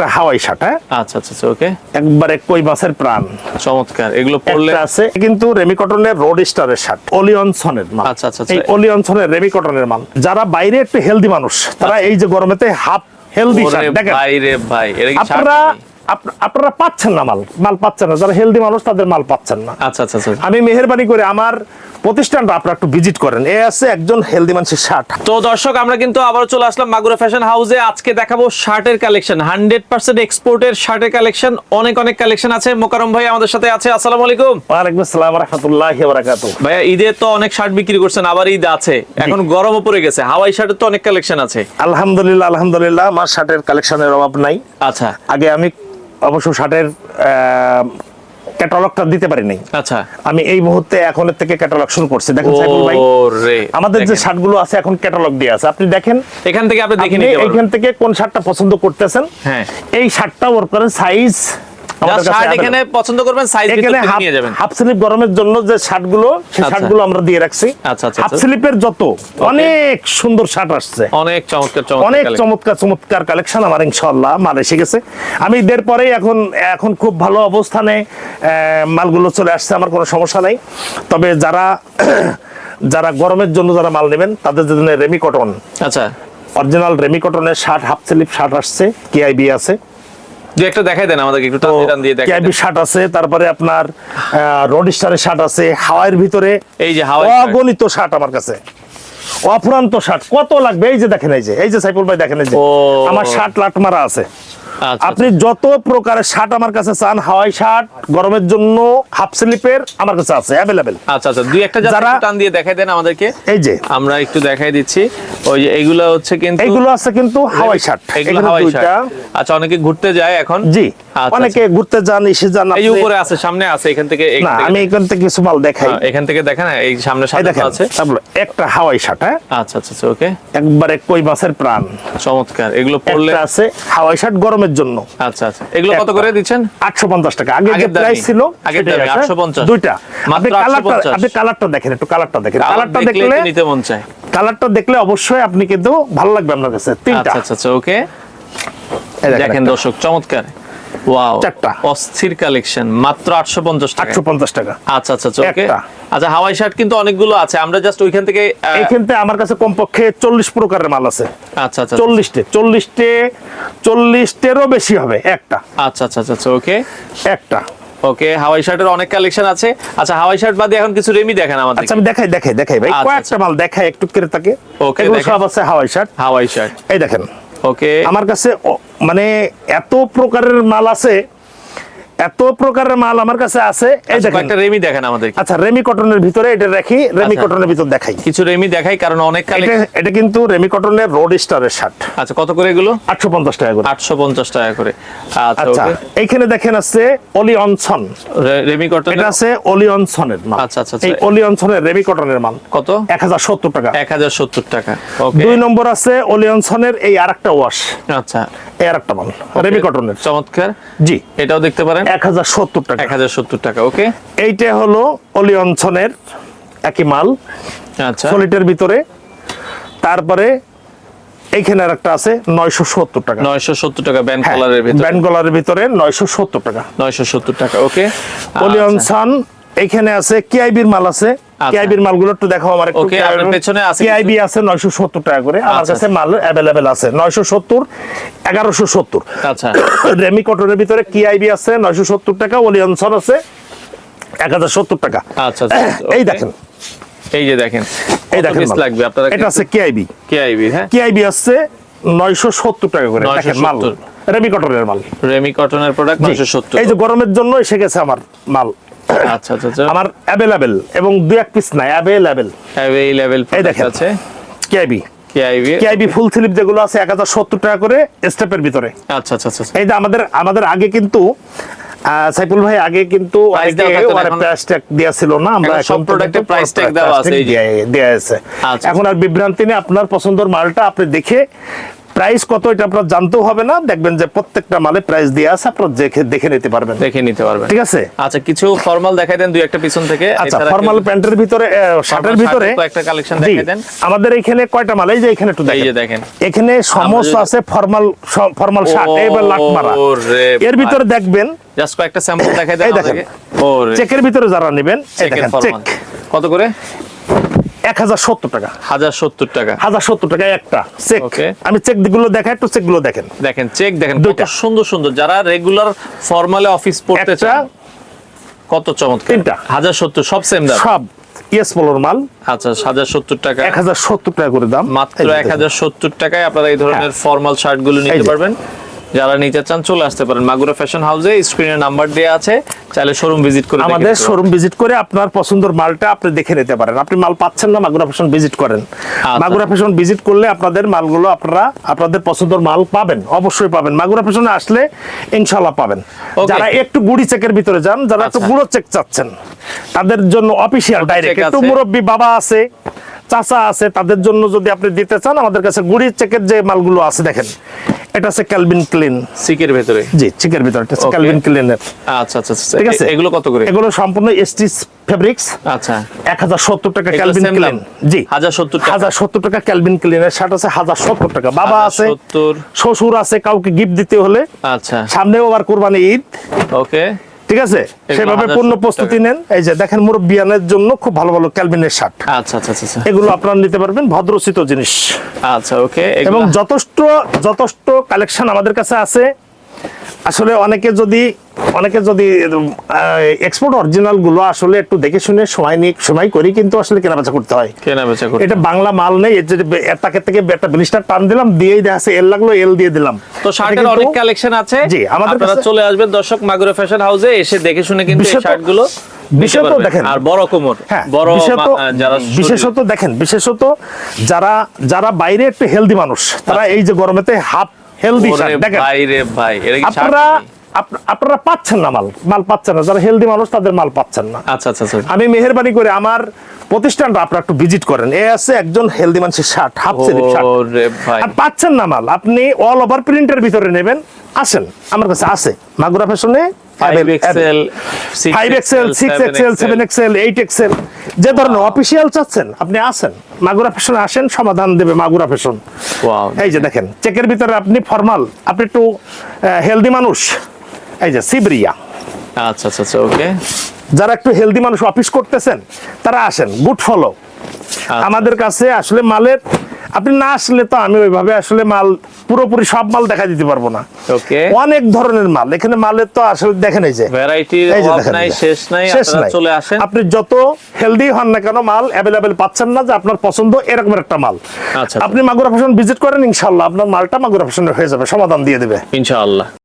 একটা Hawaii shirt হ্যাঁ? আচ্ছা আচ্ছা আচ্ছা ওকে একবারে কই মাছের প্রাণ। চমৎকার এগুলো পড়লে আছে কিন্তু রেমি কটনের রোড স্টারের শার্ট অলিয়নসনের মাল। আচ্ছা, আচ্ছা, আচ্ছা। এই অলিয়নসনের রেমি কটনের মাল। যারা বাইরে একটু হেলদি মানুষ তারা এই যে গরমেতে হাফ হেলদি শার্ট দেখেন। ভাই রে ভাই এটা কি শার্ট আপনারা আপনারা পাচ্ছেন না মাল মাল পাচ্ছেন না। যারা হেলদি মানুষ তাদের মাল পাচ্ছেন না। আচ্ছা আচ্ছা আচ্ছা। আমি মেহরবানি করে আমার প্রতিষ্ঠানটা আপনারা একটু ভিজিট করেন। এ আছে একজন হেলদি মানুষের শার্ট। তো দর্শক আমরা কিন্তু আবার চলে আসলাম মাগুরা ফ্যাশন হাউসে আজকে দেখাবো শার্টের কালেকশন হান্ড্রেড পার্সেন্ট এক্সপোর্টের শার্টের কালেকশন অনেক অনেক কালেকশন আছে। মোকারম ভাই আমাদের সাথে আছে। আসসালামু আলাইকুম। ওয়ালাইকুম আসসালাম রহমতুল্লাহ বারাকাতু ভাইয়া ঈদে তো অনেক শার্ট বিক্রি করছেন আবার ঈদ আছে। এখন গরমও পড়ে গেছে। হাওয়াই শার্টের তো অনেক কালেকশন আছে। আলহামদুলিল্লাহ আলহামদুলিল্লাহ আমার শার্টের কালেকশনের অভাব নাই। আচ্ছা। আগে আমি অবশ্য শার্টের ক্যাটালগটা দিতে পারি নাই। আচ্ছা। আমি এই মুহূর্তে এখন থেকে ক্যাটালগ শুরু করছি। দেখেন সাইফুল ভাই আমাদের যে শার্ট শার্টগুলো আছে এখন ক্যাটালগ দিয়ে আছে। আপনি দেখেন এখান থেকে আপনি দেখে নিতে পারবেন। এখান থেকে কোন শার্টটা পছন্দ করতেছেন? হ্যাঁ। এই শার্টটা ওর সাইজ আমাদের কাছে শার্ট available। এখানে পছন্দ করবেন সাইজ এখানে ভিতর হাফ নিয়ে যাবেন। হাফ স্লিপ গরমের জন্য যে শার্টগুলো সেই। শার্টগুলো আমরা দিয়ে রাখছি। আচ্ছা, আচ্ছা, হাফ। স্লিপের যত অনেক সুন্দর শার্ট আসছে। অনেক চমৎকার চমৎকার অনেক চমৎকার চমৎকার কালেকশন আমার ইনশাল্লাহ মাল এসে গেছে। আমি ঈদের পরেই এখন এখন খুব ভালো অবস্থানে মালগুলো চলে আসছে আমার কোনো সমস্যা নাই। তবে যারা যারা গরমের জন্য যারা মাল নেবেন তাদের জন্য রেমি কটন আচ্ছা। অরিজিনাল রেমি কটনের শার্ট হাফ স্লিপ শার্ট আসছে কেআইবি আছে। একটা দেখাই দেন আমাদেরকে একটু টান টান দিয়ে দেখাই কেআইবি শার্ট আছে তারপরে আপনার রোড স্টারের শার্ট আছে হাওয়াইয়ের ভিতরে এই যে হাওয়াই অগণিত শার্ট আমার কাছে। অফুরান্ত শার্ট কত লাগবে? এই যে দেখেন এই যে এই যে সাইফুল ভাই দেখেন এই যে। আমার শার্ট লাট মারা আছে। আপনি যত প্রকারের শার্ট আমার কাছে চান হাওয়াই শার্ট গরমের জন্য হাফ স্লিপের আমার কাছে আছে অ্যাভেলেবেল আচ্ছা আচ্ছা দুই একটা যারা টান দিয়ে দেখাই দেন আমাদেরকে। এই যে। আমরা একটু দেখাই দিচ্ছি। ওই যে এইগুলো হচ্ছে কিন্তু এইগুলো আছে কিন্তু হাওয়াই শার্ট। এগুলো হাওয়াই শার্ট। আচ্ছা অনেকে ঘুরতে যায় এখন। জি। আচ্ছা, অনেকে ঘুরতে যান এসে যান এই উপরে আছে সামনে আছে এখান থেকে না আমি এখান থেকে কিছু মাল দেখাই। হ্যাঁ, এখান থেকে দেখেন এই সামনে সামনে আছে। একটা হাওয়াই শার্ট হ্যাঁ? আচ্ছা আচ্ছা আচ্ছা ওকে। একবারে কই মাছের প্রাণ। চমৎকার এগুলো পড়লে একটা আছে হাওয়াই শার্ট গরমের জন্য। আচ্ছা আচ্ছা। এগুলো কত করে দিচ্ছেন? আটশো পঞ্চাশ টাকা। আগে যে প্রাইস ছিল আছে। 850 দুইটা। আপনি কালারটা আপনি কালারটা দেখেন একটু কালারটা দেখেন। কালারটা দেখলে নিতে মন চায়। কালারটা দেখলে অবশ্যই আপনি কিন্তু ভালো লাগবে আপনার কাছে। তিনটা। আচ্ছা আচ্ছা আচ্ছা ওকে। দেখেন দর্শক চমৎকার। ওয়াও চারটা। অস্থির কালেকশন মাত্র 850 টাকা। আটশো পঞ্চাশ টাকা। আচ্ছা আচ্ছা আচ্ছা ওকে আচ্ছা হাওয়াই শার্ট কিন্তু অনেকগুলো আছে। আমরা জাস্ট ওইখান থেকে এইখান থেকে আমার কাছে কমপক্ষে চল্লিশ প্রকারের মাল আছে। আচ্ছা আচ্ছা চল্লিশটে চল্লিশটে চল্লিশটেরও বেশি হবে একটা। আচ্ছা আচ্ছা আচ্ছা ওকে একটা। ওকে হাওয়াই শার্টের অনেক কালেকশন আছে। আচ্ছা হাওয়াই শার্ট বাদে এখন কিছু রেমি দেখেন আমাদের আচ্ছা আমি দেখাই দেখাই দেখাই ভাই। আচ্ছা, কয়েকটা মাল দেখাই একটু করে তাকে দেখেন। সব আছে হাওয়াই শার্ট হাওয়াই শার্ট এই দেখেন। ওকে আমার কাছে মানে এত প্রকারের মাল আছে এত প্রকারের মাল আমার কাছে আছে। এই দেখেন। একটা রেমি দেখেন আমাদের আচ্ছা রেমি কটনের ভিতরে এটা রাখি রেমি আচ্ছা। কটনের ভিতর দেখাই। কিছু রেমি দেখাই কারণ অনেক এটা কিন্তু রেমি কটনের রোড স্টারের শার্ট আচ্ছা কত করে এগুলো? আটশো পঞ্চাশ টাকা করে। আটশো পঞ্চাশ টাকা করে। আচ্ছা আচ্ছা এইখানে দেখেন আছে অলি অনসন রেমি কটন এটা আছে অলি অনসনের মাল। আচ্ছা, আচ্ছা, আচ্ছা। এই অলি অনসনের রেমি কটনের মাল। কত? এক হাজার সত্তর টাকা। এক হাজার সত্তর টাকা। ওকে। দুই নম্বর আছে অলি অনসনের এই আরেকটা ওয়াশ আচ্ছা। এই আরেকটা মাল রেমি কটনের। চমৎকার। জি। এটাও দেখতে পারেন। এক হাজার সত্তর টাকা। এক হাজার সত্তর টাকা ওকে। এইটা হলো অলি একই মাল আচ্ছা। সলিটের ভিতরে। তারপরে এইখানে আর একটা আছে নয়শো সত্তর টাকা। নয়শো সত্তর টাকা ব্যান্ড হ্যাঁ, ভিতরে। ব্যান্ড গলারের ভিতরে নয়শো সত্তর টাকা। নয়শো সত্তর টাকা ওকে। অলিয়ন আচ্ছা। এইখানে আছে কেআইবির মাল আছে কেআইবির মালগুলো একটু দেখাও আমার একটু পেছনে আছে কেআইবি আছে নয়শো সত্তর টাকা করে। আমার আচ্ছা, কাছে মাল অ্যাভেলেবেল আছে। নয়শো সত্তর এগারোশো সত্তর। আচ্ছা। রেমি কটনের ভিতরে কেআইবি আছে নয়শো সত্তর টাকা। অলিয়ন আছে এক হাজার সত্তর টাকা। আচ্ছা আচ্ছা, এই দেখেন। এই যে দেখেন এই দেখেন। লাগবে আপনারা এটা আছে কেআইবি কে আইবি হ্যাঁ? কেআইবি আছে নয়শো সত্তর টাকা করে। দেখেন মাল। রেমি কটনের মাল। রেমি কটনের প্রোডাক্ট জি। নয়শো সত্তর। এই যে গরমের জন্য এসে গেছে আমার মাল। আচ্ছা আচ্ছা আচ্ছা। আমার অ্যাভেলেবেল এবং দু এক পিস নাই অ্যাভেলেবেল এই এই দেখেন। আছে। KIB K IB KIB full slip যেগুলো আছে এক হাজার সত্তর টাকা করে স্টেপের ভিতরে। আচ্ছা আচ্ছা আচ্ছা এই যে আমাদের আমাদের আগে কিন্তু সাইফুল ভাই আগে কিন্তু প্রাইস ট্যাগ ছিল না আমরা সব দেওয়া। দেয়া- আছে। আচ্ছা। এখন আর বিভ্রান্তি নেই আপনার পছন্দের মালটা আপনি দেখে প্রাইস কত এটা আপনার জানতেও হবে না। দেখবেন যে প্রত্যেকটা মালে প্রাইস দিয়ে আছে আপনার দেখে দেখে নিতে পারবেন। দেখে নিতে পারবেন। ঠিক আছে? আচ্ছা কিছু ফর্মাল দেখাই দেন দুই একটা পিছন থেকে। আচ্ছা ফর্মাল প্যান্টের ভিতরে শার্টের ভিতরে কয়েকটা collection দেখাই দেন। আমাদের এখানে কয়টা মাল? এই যে এখানে একটু এই যে দেখেন। দেখেন। এখানে সমস্ত আছে ফর্মাল ফর্মাল শার্ট এবার লাট মারা। এর ভিতরে দেখবেন জাস্ট কয়েকটা স্যাম্পল দেখাই দেন এই দেখেন। চেকের ভিতরে যারা নেবেন এই দেখেন চেক কত করে? এক হাজার সত্তর টাকা। হাজার সত্তর টাকা। হাজার সত্তর টাকা একটা চেক। আমি চেকগুলো দেখাই একটু চেকগুলো দেখেন। দেখেন চেক দেখেন কত সুন্দর সুন্দর। যারা রেগুলার ফর্মালে অফিস পড়তে চান কত চমৎকার। তিনটা। হাজার সত্তর সব সেম দাম। সব ইয়েস পোলোর মাল। আচ্ছা হাজার সত্তর টাকা। এক হাজার সত্তর টাকা করে দাম। মাত্র এক হাজার সত্তর টাকায় আপনারা এই ধরনের হ্যাঁ। ফর্মাল শার্টগুলো নিতে পারবেন। যারা নিতে চান চলে আসতে পারেন। মাগুরা ফ্যাশন হাউসে স্ক্রিনে নাম্বার দেওয়া আছে চাইলে শোরুম ভিজিট করে আমাদের শোরুম ভিজিট করে আপনার পছন্দের মালটা আপনি দেখে নিতে পারেন। আপনি মাল পাচ্ছেন না মাগুরা ফ্যাশন ভিজিট করেন। মাগুরা ফ্যাশন ভিজিট করলে আপনাদের মালগুলো আপনারা আপনাদের পছন্দের মাল পাবেন অবশ্যই পাবেন। মাগুরা ফ্যাশনে আসলে ইনশাল্লাহ পাবেন। যারা একটু গুড়ি চেকের ভিতরে যান যারা একটু আচ্ছা। গুঁড়ো চেক চাচ্ছেন তাদের জন্য অফিসিয়াল ডাইরেক্ট একটু। মুরব্বী বাবা আছে চাচা আছে তাদের জন্য যদি আপনি দিতে চান আমাদের কাছে গুড়ি চেকের যে মালগুলো আছে দেখেন। এটা আছে ক্যালভিন ক্লিন সিকের ভিতরে? জি চিকের ভিতরে। এটা. ক্যালভিন ক্লিনের আচ্ছা আচ্ছা আচ্ছা। ঠিক আছে? এগুলো কত করে? এগুলো সম্পূর্ণ ফেব্রিক্স আচ্ছা। এক হাজার সত্তর টাকা এগুলো ক্যালভিন ক্লিন জি। হাজার সত্তর টাকা? হাজার সত্তর টাকা ক্যালভিন ক্লিনের শার্ট আছে হাজার সত্তর টাকা। বাবা আছে। সত্তর। শ্বশুর আছে কাউকে গিফট দিতে হলে। আচ্ছা। সামনেও আবার কুরবানি ঈদ। ওকে ঠিক আছে? সেভাবে 1070 পূর্ণ প্রস্তুতি নেন। এই যে দেখেন মুরব্বিয়ানের জন্য খুব ভালো ভালো ক্যালভিনের শার্ট। আচ্ছা আচ্ছা আচ্ছা, আচ্ছা। এগুলো আপনারা নিতে পারবেন ভদ্রচিত জিনিস। আচ্ছা ওকে এবং যথেষ্ট যথেষ্ট কালেকশন আমাদের কাছে আছে। আসলে অনেকে যদি অনেকে যদি এক্সপোর্ট অরিজিনালগুলো আসলে একটু দেখে শুনে সময় নিয়ে সময় করি কিন্তু আসলে কেনাবেচা করতে হয়। কেনা বেচা করতে এটা বাংলা মাল নেই এর তাকে থেকে একটা ব্লিস্টার টান দিলাম দিয়েই দেখা যাচ্ছে এল লাগল এল দিয়ে দিলাম। তো শার্টের অনেক কালেকশন আছে। জি, আমাদের আপনারা চলে আসবেন দর্শক মাগুরা ফ্যাশন হাউসে এসে দেখে শুনে কিন্তু এই বিশেষত- শার্টগুলো বিশেষত দেখেন। আর বড় কোমর হ্যাঁ বড় বিশেষত যারা বিশেষত দেখেন বিশেষত যারা যারা বাইরে একটু হেলদি মানুষ তারা এই যে গরমেতে হাফ হেলদি শার্ট দেখেন। ভাই রে ভাই এটা কি আপনারা আপনারা পাচ্ছেন না মাল মাল পাচ্ছেন না। যারা হেলদি মানুষ তাদের মাল পাচ্ছেন না। আচ্ছা আচ্ছা আচ্ছা। আমি মেহরবানি করে আমার প্রতিষ্ঠানটা আপনারা একটু ভিজিট করেন। এ আছে একজন হেলদি মানুষের শার্ট হাফ স্লিভ শার্ট। আর পাচ্ছেন না মাল আপনি অল ওভার প্রিন্টের ভিতরে নেবেন আসেন। আমার কাছে আছে। মাগুরা ফ্যাশনে five XL five XL six XL seven XL eight XL যে ধরেন অফিসিয়াল চাচ্ছেন আপনি আসেন মাগুরা ফ্যাশন আসেন সমাধান দেবে মাগুরা ফ্যাশন এই যে দেখেন চেকের ভিতরে আপনি ফর্মাল আপনি একটু হেলদি মানুষ। এই যে সিবরিয়া। আচ্ছা আচ্ছা আচ্ছা ওকে যারা একটু হেলদি মানুষ অফিস করতেছেন তারা আসেন গুড ফলো আমাদের কাছে আসলে মালের আপনি না আসলে তো আমি ওইভাবে আসলে মাল পুরোপুরি সব মাল দেখা দিতে পারব না। ওকে। অনেক ধরনের মাল এখানে মালের তো আসলে দেখেন এই যে। নাই শেষ নাই আপনারা চলে আসেন। আপনি যত হেলদি হন না কেন মাল অ্যাভেলেবেল পাচ্ছেন না যে আপনার পছন্দ এরকম একটা মাল। আচ্ছা। আপনি মাগুরা ফ্যাশন ভিজিট করেন ইনশাল্লাহ আপনার মালটা মাগুরা ফ্যাশনের হয়ে যাবে সমাধান দিয়ে দেবে। ইনশাআল্লাহ।